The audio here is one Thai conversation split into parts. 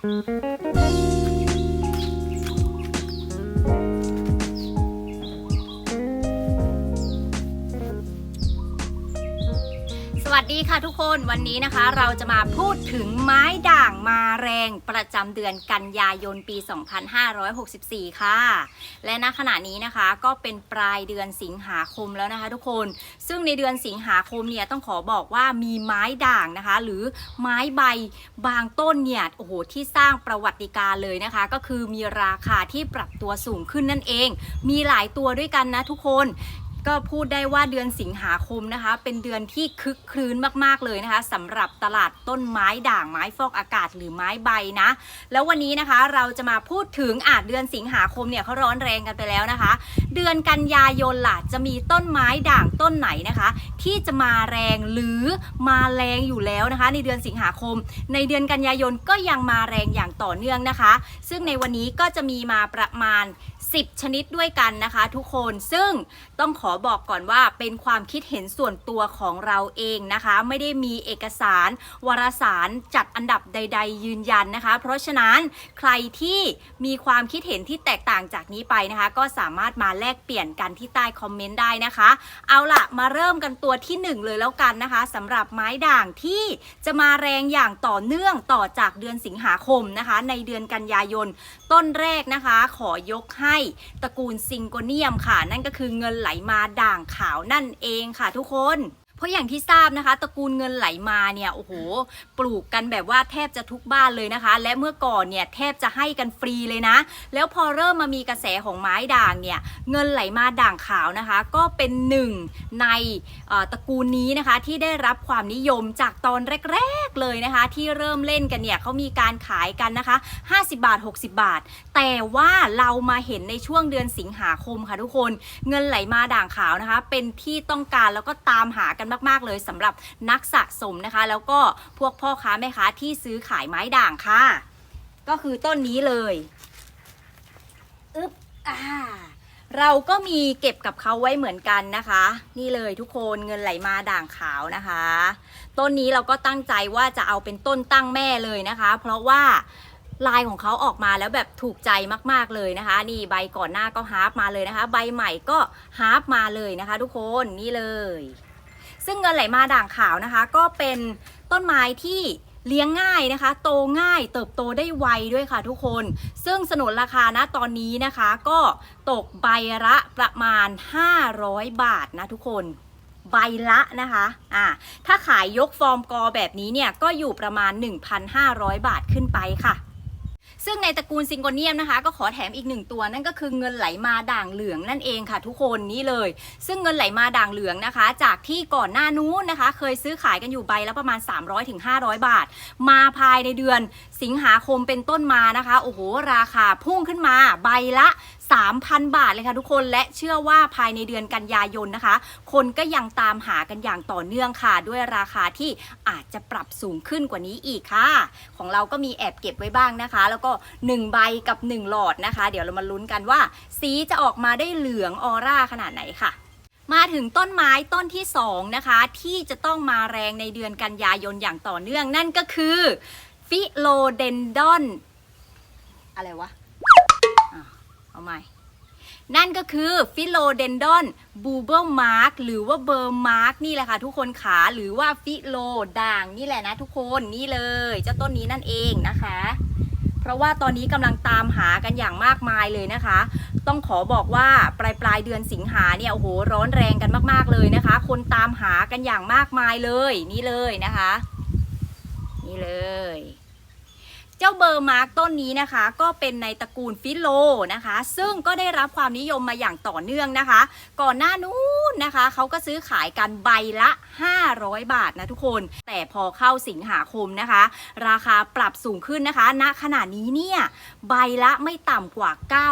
Thank you. วัสดีค่ะทุกคนวันนี้นะคะ เราจะมาพูดถึงไม้ด่างมาแรงประจำเดือนกันยายนปี 2564 ค่ะ และณขณะนี้นะคะก็เป็นปลายเดือนสิงหาคมแล้วนะคะ ทุกคน ซึ่งในเดือนสิงหาคมเนี่ยต้องขอบอกว่ามีไม้ด่างนะคะ หรือไม้ใบบางต้นเนี่ยโอ้โหที่สร้างประวัติการเลยนะคะ ก็คือมีราคาที่ปรับตัวสูงขึ้นนั่นเอง มีหลายตัวด้วยกันนะทุกคน ก็พูดได้ว่าเดือนสิงหาคมนะคะ เป็นเดือนที่คึกครื้นมากๆเลยนะคะสำหรับตลาดต้นไม้ด่างไม้ฟอกอากาศหรือไม้ใบนะ แล้ววันนี้นะคะเราจะมาพูดถึงอาจเดือนสิงหาคมเนี่ยเขาร้อนแรงกันไปแล้วนะคะ เดือนกันยายนล่ะจะมีต้นไม้ด่างต้นไหนนะคะ ที่จะมาแรงหรือมาแรงอยู่แล้วนะคะ ในเดือนสิงหาคม ในเดือนกันยายนก็ยังมาแรงอย่างต่อเนื่องนะคะ ซึ่งในวันนี้ก็จะมีมาประมาณ 10 ชนิดด้วยกันนะคะทุกคนซึ่งต้องขอบอกก่อนว่าเป็นความคิดเห็นส่วนตัวของเราเองนะคะ ไม่ได้มีเอกสารวารสารจัดอันดับใด ๆ ยืนยันนะคะ เพราะฉะนั้นใครที่มีความคิดเห็นที่แตกต่างจากนี้ไปนะคะ ก็สามารถมาแลกเปลี่ยนกันที่ใต้คอมเมนต์ได้นะคะ เอาล่ะมาเริ่มกันตัวที่ 1 เลยแล้วกันนะคะสำหรับไม้ด่างที่จะมาแรงอย่างต่อเนื่องต่อจากเดือนสิงหาคมนะคะ ในเดือนกันยายนต้นแรกนะคะ ขอยกให้ตระกูลซิงโกเนียมค่ะ นั่นก็คือเงินไหลมาด่างขาวนั่นเองค่ะทุกคน เพราะอย่างที่ทราบนะคะ ตระกูลเงินไหลมาเนี่ยโอ้โหปลูกกันแบบว่าแทบจะทุกบ้านเลยนะคะ และเมื่อก่อนเนี่ยแทบจะให้กันฟรีเลยนะ แล้วพอเริ่มมามีกระแสของไม้ด่างเนี่ยเงินไหลมาด่างขาวนะคะ ก็เป็นหนึ่งในตระกูลนี้นะคะที่ได้รับความนิยมจากตอนแรกๆเลยนะคะ ที่เริ่มเล่นกันเนี่ยเขามีการขายกันนะคะ 50 บาท 60 บาท แต่ว่าเรามาเห็นในช่วงเดือนสิงหาคมค่ะทุกคน เงินไหลมาด่างขาวนะคะ เป็นที่ต้องการแล้วก็ตามหากันมากๆเลยสำหรับนักสะสมนะคะ แล้วก็พวกพ่อค้าแม่ค้าที่ซื้อขายไม้ด่างค่ะ ก็คือต้นนี้เลยอึ๊บอ่าเราก็มีเก็บกับเขาไว้เหมือนกันนะคะ นี่เลยทุกคนเงินไหลมาด่างขาวนะคะ ต้นนี้เราก็ตั้งใจว่าจะเอาเป็นต้นตั้งแม่เลยนะคะ เพราะว่าลายของเขาออกมาแล้วแบบถูกใจมากๆเลยนะคะ นี่ใบก่อนหน้าก็ฮาร์ปมาเลยนะคะ ใบใหม่ก็ฮาร์ปมาเลยนะคะ ทุกคนนี่เลย ซึ่งเงินไหลมาด่างขาวนะคะ ก็เป็นต้นไม้ที่เลี้ยงง่ายนะคะ โตง่ายเติบโตได้ไวด้วยค่ะทุกคน ซึ่งสนนราคานะตอนนี้นะคะก็ตกใบละประมาณ 500 บาทนะทุกคนใบละนะคะอ่าถ้าขายยกฟอร์มกอแบบนี้เนี่ยก็อยู่ประมาณ 1,500 บาทขึ้นไปค่ะ ซึ่งในตระกูลซิงโกเนียมนะคะ ก็ขอแถมอีกหนึ่งตัว นั่นก็คือเงินไหลมาด่างเหลืองนั่นเองค่ะ ทุกคนนี่เลย ซึ่งเงินไหลมาด่างเหลืองนะคะ จากที่ก่อนหน้านู้นนะคะ เคยซื้อขายกันอยู่ใบละประมาณ 300-500 บาท มาภายในเดือนสิงหาคมเป็นต้นมานะคะโอ้โหราคาพุ่งขึ้นมาใบละ 3,000 บาทเลยค่ะทุกคนและเชื่อว่าภายในเดือนกันยายนนะคะ คนก็ยังตามหากันอย่างต่อเนื่องค่ะ ด้วยราคาที่อาจจะปรับสูงขึ้นกว่านี้อีกค่ะ ของเราก็มีแอบเก็บไว้บ้างนะคะ แล้วก็ 1 ใบกับ 1 หลอดนะคะ เดี๋ยวเรามาลุ้นกันว่า สีจะออกมาได้เหลืองออร่าขนาดไหนค่ะมาถึงต้นไม้ต้นที่ 2 นะคะ ที่จะต้องมาแรงในเดือนกันยายนอย่างต่อเนื่องนั่นก็คือ ฟิโลเดนดอน อะไรวะอะ เอาใหม่ นั่นก็คือฟิโลเดนดอนบูเบิลมาร์กหรือว่าเบอร์มาร์กนี่แหละค่ะทุกคนขาหรือว่าฟิโลด่างนี่แหละนะทุกคนนี่เลยเจ้าต้นนี้นั่นเองนะคะ เพราะว่าตอนนี้กำลังตามหากันอย่างมากมายเลยนะคะ ต้องขอบอกว่าปลายปลายเดือนสิงหาเนี่ยโอ้โหร้อนแรงกันมากๆเลยนะคะ คนตามหากันอย่างมากมายเลยนี่เลยนะคะ นี่เลย เจ้าเบอร์มาร์กต้นนี้นะคะ ก็เป็นในตระกูลฟิโลนะคะ ซึ่งก็ได้รับความนิยมมาอย่างต่อเนื่องนะคะ ก่อนหน้านู้นนะคะเขาก็ซื้อขายกันใบละ 500 บาทนะทุกคน แต่พอเข้าสิงหาคมนะคะ ราคาปรับสูงขึ้นนะคะณขณะนี้เนี่ยใบละไม่ต่ำกว่า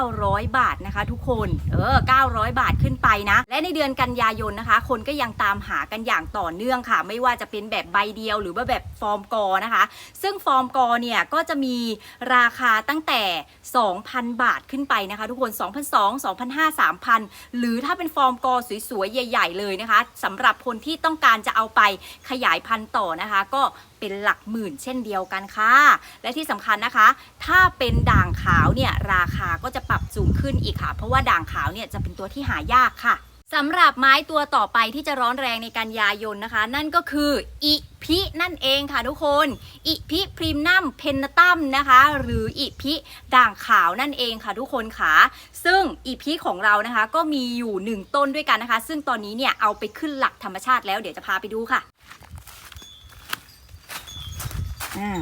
900 บาทนะคะ ทุกคนเออ900 บาทขึ้นไปนะ และในเดือนกันยายนนะคะ คนก็ยังตามหากันอย่างต่อเนื่องค่ะ ไม่ว่าจะเป็นแบบใบเดียวหรือว่าแบบฟอร์มกอนะคะ ซึ่งฟอร์มกอเนี่ยก็จะมีราคาตั้งแต่ 2,000 บาทขึ้นไปนะคะ ทุกคน2,200 2,500 3,000 หรือถ้าเป็นฟอร์มกอสวยๆ ใหญ่ ๆ เลยนะคะสำหรับคนที่ต้องการจะเอาไปขยายพันธุ์ต่อนะคะ ก็เป็นหลักหมื่นเช่นเดียวกันค่ะ และที่สำคัญนะคะ ถ้าเป็นด่างขาวเนี่ยราคาก็จะปรับสูงขึ้นอีกค่ะ เพราะว่าด่างขาวเนี่ยจะเป็นตัวที่หายากค่ะสำหรับไม้ตัวต่อไปที่จะร้อนแรงในกันยายนนะคะ นั่นก็คืออิพินั่นเองค่ะทุกคน อิพิพรีมนัมเพนตัมนะคะ หรืออิพิด่างขาวนั่นเองค่ะทุกคนค่ะ ซึ่งอิพิของเรานะคะ ก็มีอยู่หนึ่งต้นด้วยกันนะคะ ซึ่งตอนนี้เนี่ยเอาไปขึ้นหลักธรรมชาติแล้วเดี๋ยวจะพาไปดูค่ะ อ่า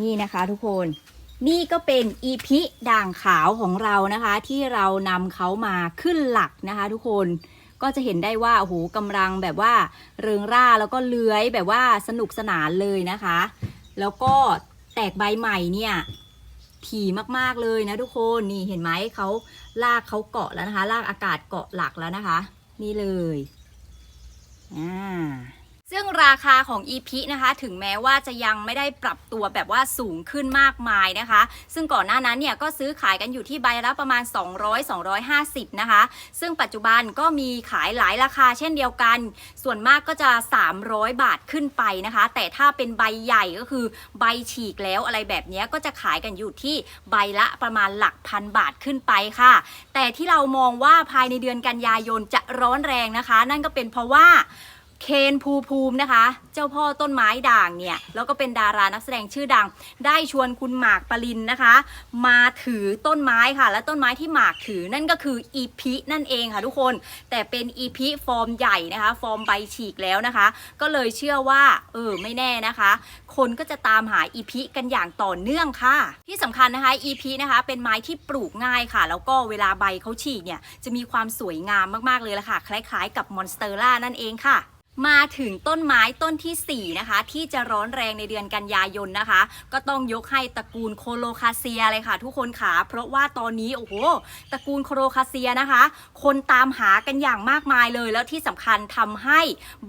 นี่นะคะทุกคนนี่ก็เป็นอีพิด่างขาวของเรานะคะ ที่เรานำเขามาขึ้นหลักนะคะ ทุกคนก็จะเห็นได้ว่าโอ้โหกำลังแบบว่าเริงร่าแล้วก็เลื้อยแบบว่าสนุกสนานเลยนะคะ แล้วก็แตกใบใหม่เนี่ยถี่มากๆเลยนะทุกคนนี่เห็นไหมเขาลากเขาเกาะแล้วนะคะ ลากอากาศเกาะหลักแล้วนะคะ นี่เลยอ่า ซึ่งราคาของ EP นะคะถึงแม้ว่าจะยังไม่ได้ปรับตัวแบบว่าสูงขึ้นมากมายนะคะ ซึ่งก่อนหน้านั้นเนี่ยก็ซื้อขายกันอยู่ที่ใบละประมาณ 200-250 นะคะ ซึ่งปัจจุบันก็มีขายหลายราคาเช่นเดียวกัน ส่วนมากก็จะ 300 บาทขึ้นไปนะคะ แต่ถ้าเป็นใบใหญ่ก็คือใบฉีกแล้วอะไรแบบนี้ก็จะขายกันอยู่ที่ใบละประมาณหลักพันบาทขึ้นไปค่ะ แต่ที่เรามองว่าภายในเดือนกันยายนจะร้อนแรงนะคะ นั่นก็เป็นเพราะว่า เคนภูภูมินะคะ เจ้าพ่อต้นไม้ด่างเนี่ย แล้วก็เป็นดารานักแสดงชื่อดัง ได้ชวนคุณหมากปรินนะคะ มาถือต้นไม้ค่ะ และต้นไม้ที่หมากถือนั่นก็คืออีพินั่นเองค่ะทุกคน แต่เป็นอีพิฟอร์มใหญ่นะคะ ฟอร์มใบฉีกแล้วนะคะ ก็เลยเชื่อว่า เออไม่แน่นะคะ คนก็จะตามหาอีพิกันอย่างต่อเนื่องค่ะ ที่สำคัญนะคะอีพินะคะ เป็นไม้ที่ปลูกง่ายค่ะ แล้วก็เวลาใบเขาฉีกเนี่ยจะมีความสวยงามมากๆเลยละค่ะ คล้าย ๆ กับมอนสเตอร่านั่นเองค่ะ มาถึงต้นไม้ต้นทีสี่ 4 นะคะ ที่จะร้อนแรงในเดือนกันยายนนะคะ ก็ต้องยกให้ตระกูลโคโลคาเซียเลยค่ะ ทุกคนค่ะเพราะว่าตอนนี้โอ้โหตระกูลโคโลคาเซียนะคะ คนตามหากันอย่างมากมายเลยแล้วที่สำคัญทำให้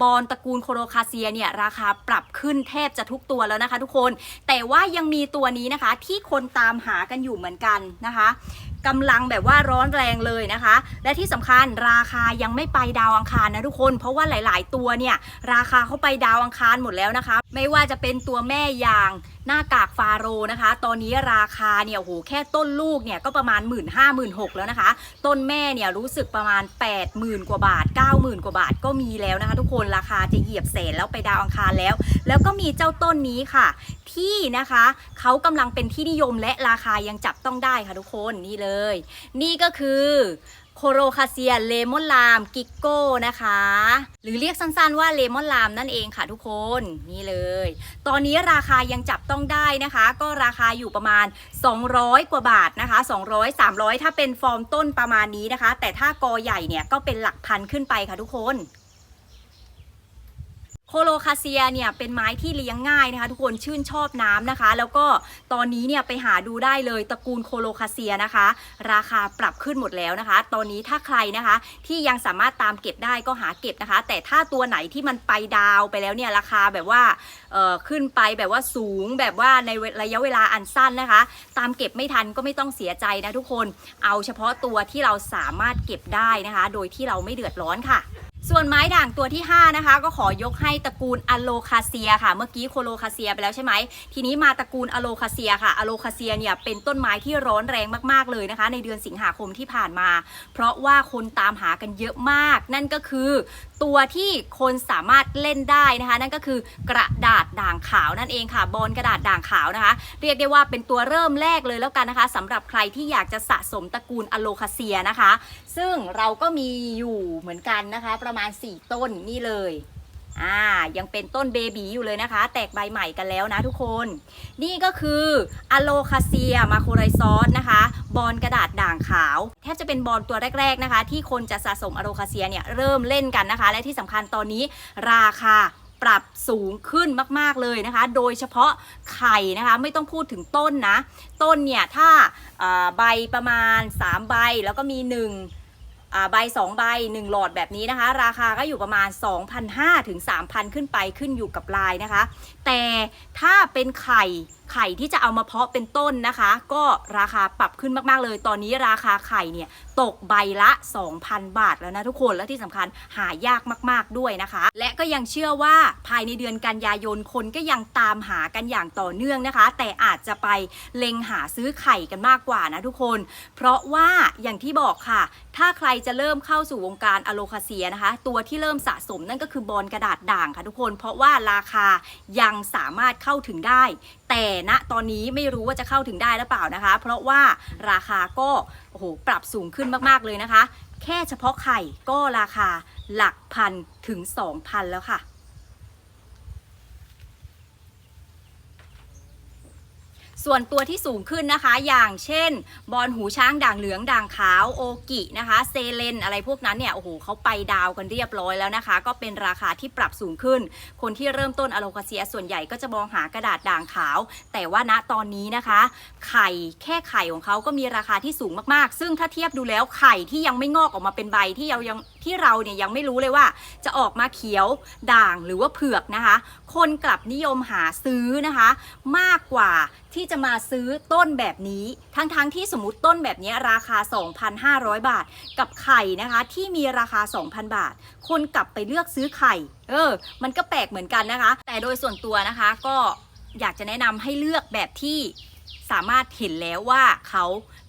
บอลตระกูลโคโลคาเซียเนี่ยราคาปรับขึ้นแทบจะทุกตัวแล้วนะคะ ทุกคนแต่ว่ายังมีตัวนี้นะคะที่คนตามหากันอยู่เหมือนกันนะคะ กำลังแบบว่าร้อนแรงเลยนะคะ และที่สำคัญราคายังไม่ไปดาวอังคารนะทุกคน เพราะว่าหลาย ๆ ตัวเนี่ยราคาเขาไปดาวอังคารหมดแล้วนะคะ ไม่ว่าจะเป็นตัวแม่อย่างหน้ากากฟาโรนะคะ ตอนนี้ราคาเนี่ยโหแค่ต้นลูกเนี่ยก็ประมาณ 1 5 0 0 0 0 6 0แล้วนะคะ ต้นแม่เนี่ยรู้สึกประมาณ 80,000 กว่าบาท 90,000 กว่าบาทก็มีแล้วนะคะ ทุกคนราคาจะเหยียบแสนแล้วไปดาวอังคารแล้ว แล้วก็มีเจ้าต้นนี้ค่ะ ที่นะคะเขากำลังเป็นที่นิยมและราคายังจับต้องได้ค่ะทุกคนนี่เลยนี่ก็คือโคโรคาเซียเลมอนลามกิกโก้นะคะ หรือเรียกสั้นๆว่าเลมอนลามนั่นเองค่ะทุกคนนี่เลย ตอนนี้ราคายังจับต้องได้นะคะ ก็ราคาอยู่ประมาณ 200 กว่าบาทนะคะ 200 300 ถ้าเป็นฟอร์มต้นประมาณนี้นะคะ แต่ถ้ากอใหญ่เนี่ยก็เป็นหลักพันขึ้นไปค่ะทุกคน โคโลคาเซียเนี่ยเป็นไม้ที่เลี้ยงง่ายนะคะ ทุกคนชื่นชอบน้ำนะคะ แล้วก็ตอนนี้เนี่ยไปหาดูได้เลยตระกูลโคโลคาเซียนะคะ ราคาปรับขึ้นหมดแล้วนะคะ ตอนนี้ถ้าใครนะคะที่ยังสามารถตามเก็บได้ก็หาเก็บนะคะ แต่ถ้าตัวไหนที่มันไปดาวไปแล้วเนี่ยราคาแบบว่าเอ่อขึ้นไปแบบว่าสูงแบบว่าในระยะเวลาอันสั้นนะคะ ตามเก็บไม่ทันก็ไม่ต้องเสียใจนะทุกคน เอาเฉพาะตัวที่เราสามารถเก็บได้นะคะ โดยที่เราไม่เดือดร้อนค่ะ ส่วนไม้ด่างตัวที่ 5 นะคะ ก็ขอยกให้ตระกูลอะโลคาเซียค่ะ เมื่อกี้โคโลคาเซียไปแล้วใช่ไหม ทีนี้มาตระกูลอะโลคาเซียค่ะอะโลคาเซียเนี่ยเป็นต้นไม้ที่ร้อนแรงมากๆเลยนะคะ ในเดือนสิงหาคมที่ผ่านมา เพราะว่าคนตามหากันเยอะมาก นั่นก็คือ ตัวที่คนสามารถเล่นได้นะคะ นั่นก็คือกระดาษด่างขาวนั่นเองค่ะ บอลกระดาษด่างขาวนะคะ เรียกได้ว่าเป็นตัวเริ่มแรกเลยแล้วกันนะคะสำหรับใครที่อยากจะสะสมตระกูลอะโลคาเซียนะคะ ซึ่งเราก็มีอยู่เหมือนกันนะคะ ประมาณ 4 ต้นนี่เลย อ่ายังเป็นต้นเบบีอยู่เลยนะคะ แตกใบใหม่กันแล้วนะทุกคน นี่ก็คืออะโลคาเซียมาโคไรซอสนะคะ บอลกระดาษด่างขาว แทบจะเป็นบอลตัวแรก ๆนะคะ ที่คนจะสะสมอะโลคาเซียเนี่ยเริ่มเล่นกันนะคะ และที่สำคัญตอนนี้ราคาปรับสูงขึ้นมาก ๆ เลยนะคะ โดยเฉพาะไข่นะคะ ไม่ต้องพูดถึงต้นนะ ต้นเนี่ย ถ้าใบประมาณ 3 ใบแล้วก็มี1อ่า ใบ2ใบ1 หลอดแบบนี้นะคะ ราคาก็อยู่ประมาณ 2,500ถึง3,000 ขึ้นไปขึ้นอยู่กับลายนะคะแต่ถ้าเป็นไข่ไข่ที่จะเอามาเพาะเป็นต้นนะคะ ก็ราคาปรับขึ้นมาก ๆ เลย ตอนนี้ราคาไข่เนี่ยตกใบละ 2,000 บาทแล้วนะทุกคนและที่สำคัญหายากมาก ๆ ด้วยนะคะ และก็ยังเชื่อว่าภายในเดือนกันยายนคนก็ยังตามหากันอย่างต่อเนื่องนะคะ แต่อาจจะไปเล็งหาซื้อไข่กันมากกว่านะทุกคน เพราะว่าอย่างที่บอกค่ะ ถ้าใครจะเริ่มเข้าสู่วงการอะโลคาเซียนะคะ ตัวที่เริ่มสะสมนั่นก็คือบอลกระดาษด่างค่ะทุกคน เพราะว่าราคายังสามารถเข้าถึงได้ แต่ณตอนนี้ไม่รู้ว่าจะเข้าถึงได้หรือเปล่านะคะ เพราะว่าราคาก็โอ้โหปรับสูงขึ้นมากๆเลยนะคะ แค่เฉพาะไข่ก็ราคาหลักพันถึง 2,000 แล้วค่ะ ส่วนตัวที่สูงขึ้นนะคะ อย่างเช่น บอลหูช้างด่างเหลืองด่างขาวโอกินะคะ เซเลนอะไรพวกนั้นเนี่ยโอ้โหเขาไปดาวกันเรียบร้อยแล้วนะคะ ก็เป็นราคาที่ปรับสูงขึ้น คนที่เริ่มต้นอะโลคาเซียส่วนใหญ่ก็จะมองหากระดาษด่างขาว แต่ว่าณตอนนี้นะคะ ไข่แค่ไข่ของเขาก็มีราคาที่สูงมากๆ ซึ่งถ้าเทียบดูแล้วไข่ที่ยังไม่งอกออกมาเป็นใบที่เรายังที่เราเนี่ยยังไม่รู้เลยว่า จะออกมาเขียวด่างหรือว่าเผือกนะคะ คนกลับนิยมหาซื้อนะคะ มากกว่าที่จะมาซื้อต้นแบบนี้ ทั้งๆทที่สมมติต้นแบบนี้ราคา 2,500 บาท กับไข่นะคะ ที่มีราคา 2,000 บาท คนกลับไปเลือกซื้อไข่ เออ มันก็แปลกเหมือนกันนะคะ แต่โดยส่วนตัวนะคะก็อยากจะแนะนำให้เลือกแบบที่สามารถเห็นแล้วว่าเขา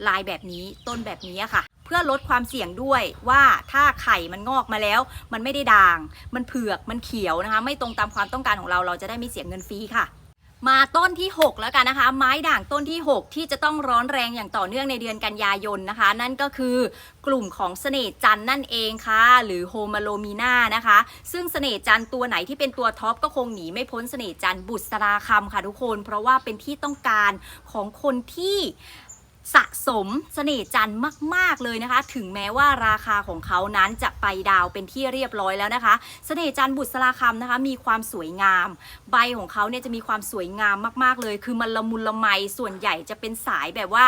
ลายแบบนี้ต้นแบบนี้อะค่ะ เพื่อลดความเสี่ยงด้วยว่าถ้าไข่มันงอกมาแล้ว มันไม่ได้ด่าง มันเผือกมันเขียวนะคะ ไม่ตรงตามความต้องการของเราเราจะได้ไม่เสียเงินฟรีค่ะมาต้นที่ 6 แล้วกันนะคะ ไม้ด่างต้นที่ 6 ที่จะต้องร้อนแรงอย่างต่อเนื่องในเดือนกันยายนนะคะ นั่นก็คือกลุ่มของเสน่ห์จันนั่นเองค่ะ หรือโฮมาโลมีนานะคะ ซึ่งเสน่ห์จันตัวไหนที่เป็นตัวท็อปก็คงหนีไม่พ้นเสน่ห์จันทร์บุษราคำค่ะทุกคน เพราะว่าเป็นที่ต้องการของคนที่ สะสมเสน่ห์จันทร์มาก ๆ เลยนะคะ ถึงแม้ว่าราคาของเขานั้นจะไปดาวเป็นที่เรียบร้อยแล้วนะคะเสน่ห์จันทร์บุษราคำนะคะ มีความสวยงาม ใบของเขาเนี่ยจะมีความสวยงามมาก ๆ เลย คือมันละมุนละไมส่วนใหญ่จะเป็นสายแบบว่า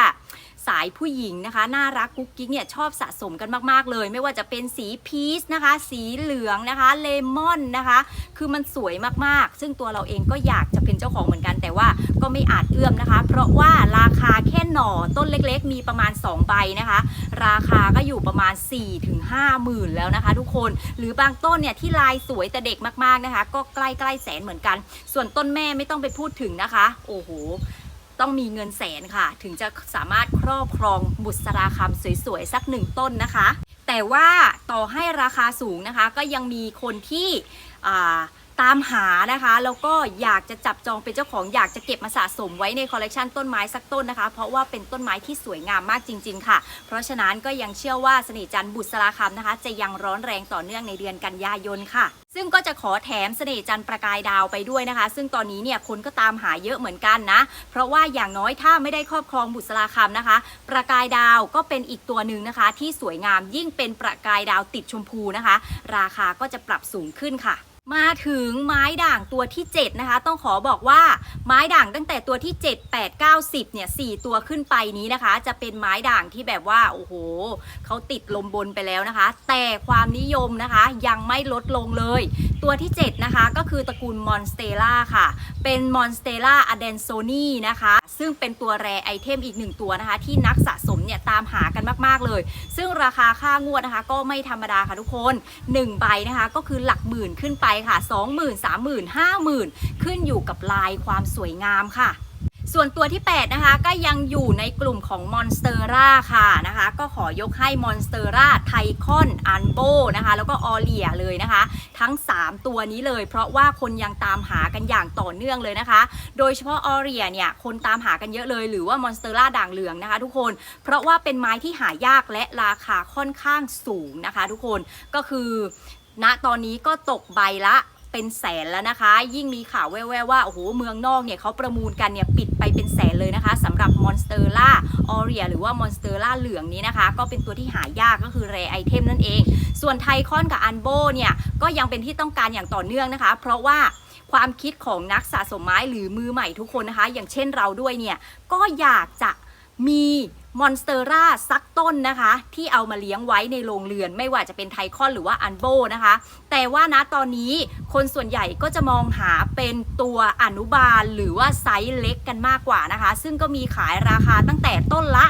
สายผู้หญิงนะคะ น่ารักกุ๊กกิ๊กเนี่ยชอบสะสมกันมากๆเลย ไม่ว่าจะเป็นสีพีชนะคะ สีเหลืองนะคะเลมอนนะคะ คือมันสวยมากๆ ซึ่งตัวเราเองก็อยากจะเป็นเจ้าของเหมือนกัน แต่ว่าก็ไม่อาจเอื้อมนะคะ เพราะว่าราคาแค่หน่อต้นเล็กๆ มีประมาณ 2 ใบนะคะ ราคาก็อยู่ประมาณ 4-5ถึง5หมื่นแล้วนะคะ ทุกคนหรือบางต้นเนี่ยที่ลายสวยแต่เด็กมากๆนะคะ ก็ใกล้ๆแสนเหมือนกัน ส่วนต้นแม่ไม่ต้องไปพูดถึงนะคะ โอ้โห ต้องมีเงินแสนค่ะ ถึงจะสามารถครอบครองบุษราคำสวยๆ สักหนึ่งต้นนะคะ แต่ว่าต่อให้ราคาสูงนะคะ ก็ยังมีคนที่ตามหานะคะแล้วก็อยากจะจับจองเป็นเจ้าของอยากจะเก็บมาสะสมไว้ในคอลเลกชันต้นไม้สักต้นนะคะ เพราะว่าเป็นต้นไม้ที่สวยงามมากจริง ๆ ค่ะ เพราะฉะนั้นก็ยังเชื่อว่าเสน่ห์จันบุษราคำนะคะ จะยังร้อนแรงต่อเนื่องในเดือนกันยายนค่ะ ซึ่งก็จะขอแถมเสน่ห์จันทร์ประกายดาวไปด้วยนะคะ ซึ่งตอนนี้เนี่ยคนก็ตามหาเยอะเหมือนกันนะ เพราะว่าอย่างน้อยถ้าไม่ได้ครอบครองบุษราคำนะคะ ประกายดาวก็เป็นอีกตัวหนึ่งนะคะ ที่สวยงามยิ่งเป็นประกายดาวติดชมพูนะคะ ราคาก็จะปรับสูงขึ้นค่ะ มาถึงไม้ด่างตัวที่ 7 นะคะ ต้องขอบอกว่าไม้ด่างตั้งแต่ตัวที่ 7 8 9 10เนี่ย4ตัวขึ้นไปนี้นะคะ จะเป็นไม้ด่างที่แบบว่าโอ้โหเขาติดลมบนไปแล้วนะคะ แต่ความนิยมนะคะยังไม่ลดลงเลย ตัวที่ 7 นะคะ ก็คือตระกูลมอนสเตล่าค่ะ เป็นมอนสเตล่าอเดนโซนีนะคะ ซึ่งเป็นตัวแรไอเทมอีกหนึ่งตัวนะคะ ที่นักสะสมเนี่ยตามหากันมาก ๆ เลย ซึ่งราคาค่างวดนะคะ ก็ไม่ธรรมดาค่ะทุกคน 1 ใบนะคะ ก็คือหลักหมื่นขึ้นไปค่ะ 20,000 30,000 50,000 ขึ้นอยู่กับลายความสวยงามค่ะ ส่วนตัวที่ 8 นะคะ ก็ยังอยู่ในกลุ่มของมอนสเตอร่าค่ะนะคะ ก็ขอยกให้มอนสเตอร่าไทคอนอันโบนะคะ แล้วก็ออเลียเลยนะคะ ทั้ง 3 ตัวนี้เลย เพราะว่าคนยังตามหากันอย่างต่อเนื่องเลยนะคะ โดยเฉพาะออเรียเนี่ย คนตามหากันเยอะเลย หรือว่ามอนสเตอร่าด่างเหลืองนะคะ ทุกคน เพราะว่าเป็นไม้ที่หายากและราคาค่อนข้างสูงนะคะ ทุกคนก็คือณตอนนี้ก็ตกใบละ เป็นแสนแล้วนะคะ ยิ่งมีข่าวแว่วๆว่าโอ้โหเมืองนอกเนี่ยเขาประมูลกันเนี่ยปิดไปเป็นแสนเลยนะคะสำหรับมอนสเตอร่าออเรียหรือว่ามอนสเตอร่าเหลืองนี้นะคะ ก็เป็นตัวที่หายากก็คือแรไอเทมนั่นเอง ส่วนไทคอนกับอันโบเนี่ยก็ยังเป็นที่ต้องการอย่างต่อเนื่องนะคะ เพราะว่าความคิดของนักสะสมไม้หรือมือใหม่ทุกคนนะคะ อย่างเช่นเราด้วยเนี่ยก็อยากจะมี มอนสเตอร่าสักต้นนะคะ ที่เอามาเลี้ยงไว้ในโรงเรือน ไม่ว่าจะเป็นไทคอนหรือว่าอันโบนะคะ แต่ว่านะตอนนี้คนส่วนใหญ่ก็จะมองหาเป็นตัวอนุบาลหรือว่าไซส์เล็กกันมากกว่านะคะ ซึ่งก็มีขายราคาตั้งแต่ต้นละ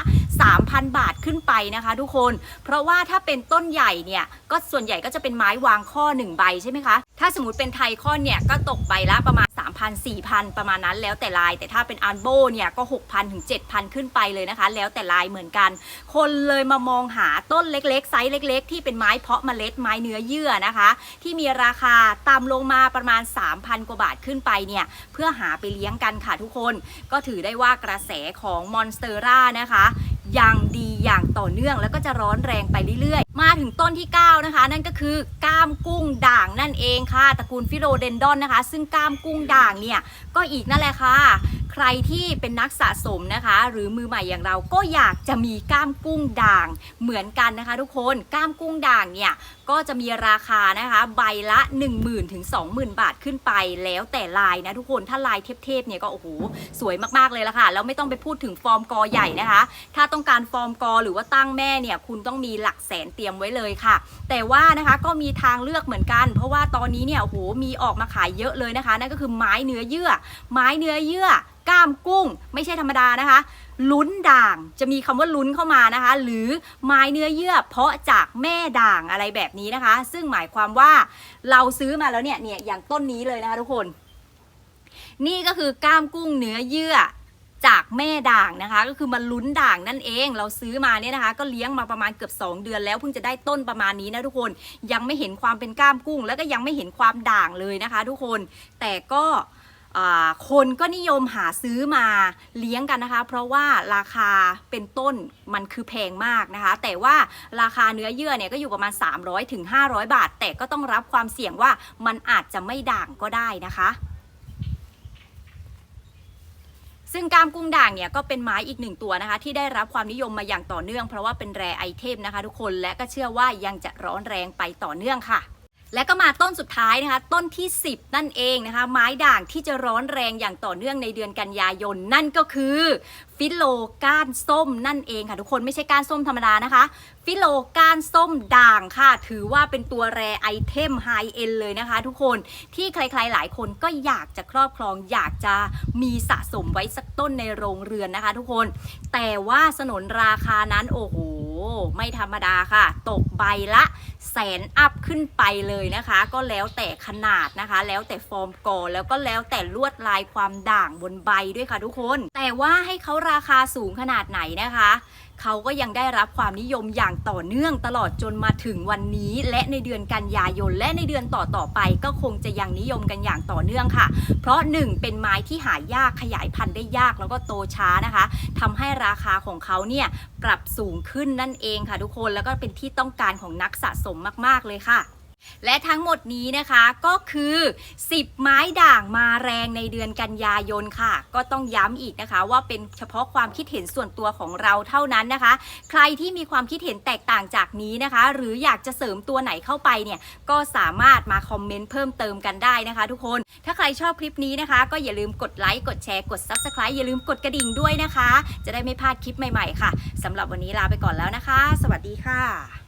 3,000 บาทขึ้นไปนะคะทุกคน เพราะว่าถ้าเป็นต้นใหญ่เนี่ยก็ส่วนใหญ่ก็จะเป็นไม้วางข้อ 1 ใบใช่ไหมคะ ถ้าสมมติเป็นไทคอนเนี่ยก็ตกใบละประมาณ 3,000 4,000 ประมาณนั้นแล้วแต่ลาย แต่ถ้าเป็นอันโบเนี่ยก็ 6,000 ถึง 7,000 ขึ้นไปเลยนะคะ แล้วแต่ลายเหมือนกัน คนเลยมามองหาต้นเล็กๆ ไซส์เล็ก ๆ ที่เป็นไม้เพาะเมล็ดไม้เนื้อเยื่อนะคะ ที่มีราคาต่ำลงมาประมาณ 3,000 กว่าบาทขึ้นไปเนี่ยเพื่อหาไปเลี้ยงกันค่ะทุกคน ก็ถือได้ว่ากระแสของมอนสเตอร่านะคะ อย่างดีอย่างต่อเนื่อง แล้วก็จะร้อนแรงไปเรื่อยๆ มาถึงต้นที่ 9 นะคะ นั่นก็คือก้ามกุ้งด่างนั่นเองค่ะตระกูลฟิโลเดนดอนนะคะ ซึ่งก้ามกุ้งด่างเนี่ยก็อีกนั่นแหละค่ะ ใครที่เป็นนักสะสมนะคะ หรือมือใหม่อย่างเราก็อยากจะมีก้ามกุ้งด่างเหมือนกันนะคะ ทุกคนก้ามกุ้งด่างเนี่ย ก็จะมีราคานะคะใบละ 1 0,000ถึง20,000 บาทขึ้นไปแล้วแต่ลายนะทุกคนถ้าลายเทพๆเนี่ยก็โอ้โหสวยมากๆเลยละค่ะแล้วไม่ต้องไปพูดถึงฟอร์มกอใหญ่นะคะ ถ้าต้องการฟอร์มกอหรือว่าตั้งแม่เนี่ยคุณต้องมีหลักแสนเตรียมไว้เลยค่ะ แต่ว่านะคะก็มีทางเลือกเหมือนกัน เพราะว่าตอนนี้เนี่ยโอ้โหมีออกมาขายเยอะเลยนะคะนั่นก็คือไม้เนื้อเยื่อ ไม้เนื้อเยื่อ ก้ามกุ้ง ไม่ใช่ธรรมดานะคะ ลุ้นด่างจะมีคำว่าลุ้นเข้ามานะคะ หรือไม้เนื้อเยื่อ เพาะจากแม่ด่างอะไรแบบนี้นะคะ ซึ่งหมายความว่าเราซื้อมาแล้วเนี่ยเนี่ยอย่างต้นนี้เลยนะคะทุกคน นี่ก็คือก้ามกุ้งเนื้อเยื่อจากแม่ด่างนะคะ ก็คือมันลุ้นด่างนั่นเอง เราซื้อมาเนี่ยนะคะ ก็เลี้ยงมาประมาณเกือบ 2 เดือนแล้วเพิ่งจะได้ต้นประมาณนี้นะทุกคนยังไม่เห็นความเป็นก้ามกุ้ง แล้วก็ยังไม่เห็นความด่างเลยนะคะ ทุกคนแต่ก็ คนก็นิยมหาซื้อมาเลี้ยงกันนะคะ เพราะว่าราคาเป็นต้นมันคือแพงมากนะคะ แต่ว่าราคาเนื้อเยื่อเนี่ยก็อยู่ประมาณ 300ถึง500 บาท แต่ก็ต้องรับความเสี่ยงว่ามันอาจจะไม่ด่างก็ได้นะคะซึ่งกามกุ้งด่างเนี่ยก็เป็นไม้อีกหนึ่งตัวนะคะ ที่ได้รับความนิยมมาอย่างต่อเนื่อง เพราะว่าเป็นแร่ไอเทมนะคะ ทุกคนและก็เชื่อว่ายังจะร้อนแรงไปต่อเนื่องค่ะ และก็มาต้นสุดท้ายนะคะ ต้นที่ 10 นั่นเองนะคะ ไม้ด่างที่จะร้อนแรงอย่างต่อเนื่องในเดือนกันยายน นั่นก็คือ ฟิโลก้านส้มนั่นเองค่ะทุกคนไม่ใช่ก้านส้มธรรมดานะคะ ฟิโลก้านส้มด่างค่ะ ถือว่าเป็นตัวแรไอเทมไฮเอ็นเลยนะคะ ทุกคนที่ใครๆหลายคนก็อยากจะครอบครอง อยากจะมีสะสมไว้สักต้นในโรงเรือนนะคะ ทุกคน แต่ว่าสนนราคานั้นโอ้โหไม่ธรรมดาค่ะ ตกใบละแสนอัพขึ้นไปเลยนะคะ ก็แล้วแต่ขนาดนะคะ แล้วแต่ฟอร์มกอแล้วก็แล้วแต่ลวดลายความด่างบนใบด้วยค่ะทุกคน แต่ว่าให้เขาราราคาสูงขนาดไหนนะคะ เขาก็ยังได้รับความนิยมอย่างต่อเนื่องตลอดจนมาถึงวันนี้ และในเดือนกันยายนและในเดือนต่อๆไป ก็คงจะยังนิยมกันอย่างต่อเนื่องค่ะ เพราะหนึ่งเป็นไม้ที่หายากขยายพันธุ์ได้ยากแล้วก็โตช้านะคะทำให้ราคาของเขาเนี่ยปรับสูงขึ้นนั่นเองค่ะทุกคนแล้วก็เป็นที่ต้องการของนักสะสมมาก ๆ เลยค่ะ และทั้งหมดนี้นะคะก็คือ 10 ไม้ด่างมาแรงในเดือนกันยายนค่ะ ก็ต้องย้ำอีกนะคะ ว่าเป็นเฉพาะความคิดเห็นส่วนตัวของเราเท่านั้นนะคะ ใครที่มีความคิดเห็นแตกต่างจากนี้นะคะ หรืออยากจะเสริมตัวไหนเข้าไปเนี่ยก็สามารถมาคอมเมนต์เพิ่มเติมกันได้นะคะ ทุกคน ถ้าใครชอบคลิปนี้นะคะ ก็อย่าลืมกดไลค์กดแชร์กด Subscribe อย่าลืมกดกระดิ่งด้วยนะคะ จะได้ไม่พลาดคลิปใหม่ๆค่ะสำหรับวันนี้ลาไปก่อนแล้วนะคะ สวัสดีค่ะ